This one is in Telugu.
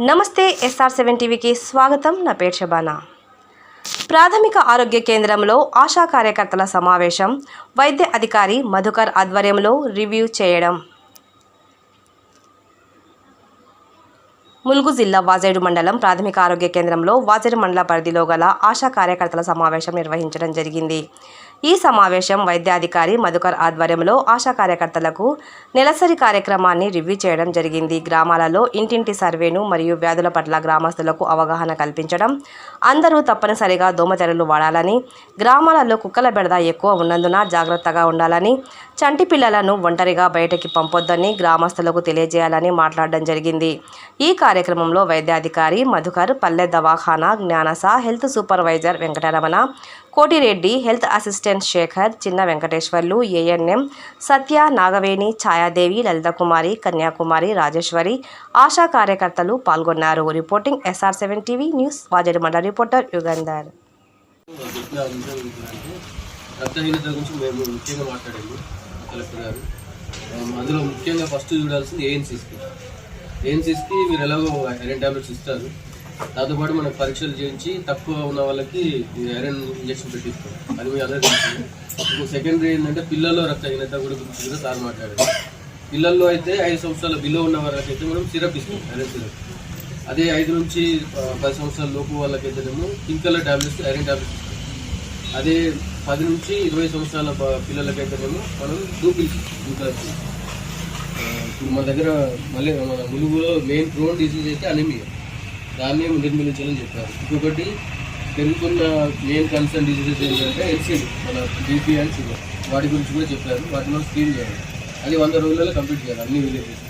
నమస్తే ఎస్ఆర్ సెవెన్ టీవీకి స్వాగతం. నా పేరు శబానా. ప్రాథమిక ఆరోగ్య కేంద్రంలో ఆశా కార్యకర్తల సమావేశం. వైద్య అధికారి మధుకర్ ఆధ్వర్యంలో రివ్యూ చేయడం. ములుగు జిల్లా వాజేడు మండలం ప్రాథమిక ఆరోగ్య కేంద్రంలో వాజేడు మండల పరిధిలో గల ఆశా కార్యకర్తల సమావేశం నిర్వహించడం జరిగింది. ఈ సమావేశం వైద్యాధికారి మధుకర్ ఆధ్వర్యంలో ఆశా కార్యకర్తలకు నెలసరి కార్యక్రమాన్ని రివ్యూ చేయడం జరిగింది. గ్రామాలలో ఇంటింటి సర్వేను మరియు వ్యాధుల పట్ల గ్రామస్తులకు అవగాహన కల్పించడం అందరూ తప్పనిసరిగా దోమతెరలు వాడాలని గ్రామాలలో కుక్కల బెడద ఎక్కువ ఉన్నందున జాగ్రత్తగా ఉండాలని చంటి పిల్లలను ఒంటరిగా బయటకి పంపొద్దని గ్రామస్తులకు తెలియజేయాలని మాట్లాడడం జరిగింది. ఈ కార్యక్రమంలో వైద్యాధికారి మధుకర్ పల్లె దవాఖానా జ్ఞానస health supervisor Venkataramana Kotireddy health assistant Sekhar Chinna Venkateswarlu ANM Satya Nagaveni Chayadevi Lalithakumari Kanyakumari Rajeswari ASHA కార్యకర్తలు పాల్గొన్నారు. Reporting SR seven TV news వాజరి మండల రిపోర్టర్ యుగంధర్. రక్తహీనత గురించి మేము ముఖ్యంగా మాట్లాడాము కలెక్టర్ గారు. అందులో ముఖ్యంగా ఫస్ట్ చూడాల్సింది ఏఎన్సీస్కి ఏఎన్సీస్కి మీరు ఎలాగో ఐరన్ ట్యాబ్లెట్స్ ఇస్తారు. దాంతోపాటు మనకు పరీక్షలు చేయించి తక్కువ ఉన్న వాళ్ళకి ఐరన్ ఇంజక్షన్ పెట్టిస్తాం. అది మీ అందరికీ ఇప్పుడు సెకండరీ ఏంటంటే పిల్లల్లో రక్తహీనత కూడా గురించి కూడా సార్ మాట్లాడారు. పిల్లల్లో అయితే ఐదు సంవత్సరాల బిలో ఉన్న వాళ్ళకి అయితే మనం సిరప్ ఇస్తాం ఐరన్ సిరప్. అదే ఐదు నుంచి పది సంవత్సరాల లోపు వాళ్ళకైతేనేమో pink colour tablets iron tablets ఇస్తాం. అదే పది నుంచి ఇరవై సంవత్సరాల ప- పిల్లలకైతేనేమో మనం డూపిల్స్ ఇంకా ఇప్పుడు మన దగ్గర మళ్ళీ మన ములుగులో మెయిన్ క్రోన్ డిసీజ్ అయితే అనిమియా. దాన్ని నిర్మించాలని చెప్పారు. ఇంకొకటి పెరుగుతున్న మెయిన్ కన్సర్న్ డిసీజెస్ ఏంటంటే ఎల్సీడీ మన బీపీ అండ్ షుగర్ వాటి గురించి కూడా చెప్పారు. వాటిలో స్కీమ్ స్క్రీన్ చేయాలి. అది వంద రోజులలో కంప్లీట్ చేయాలి. అన్ని విలేజెస్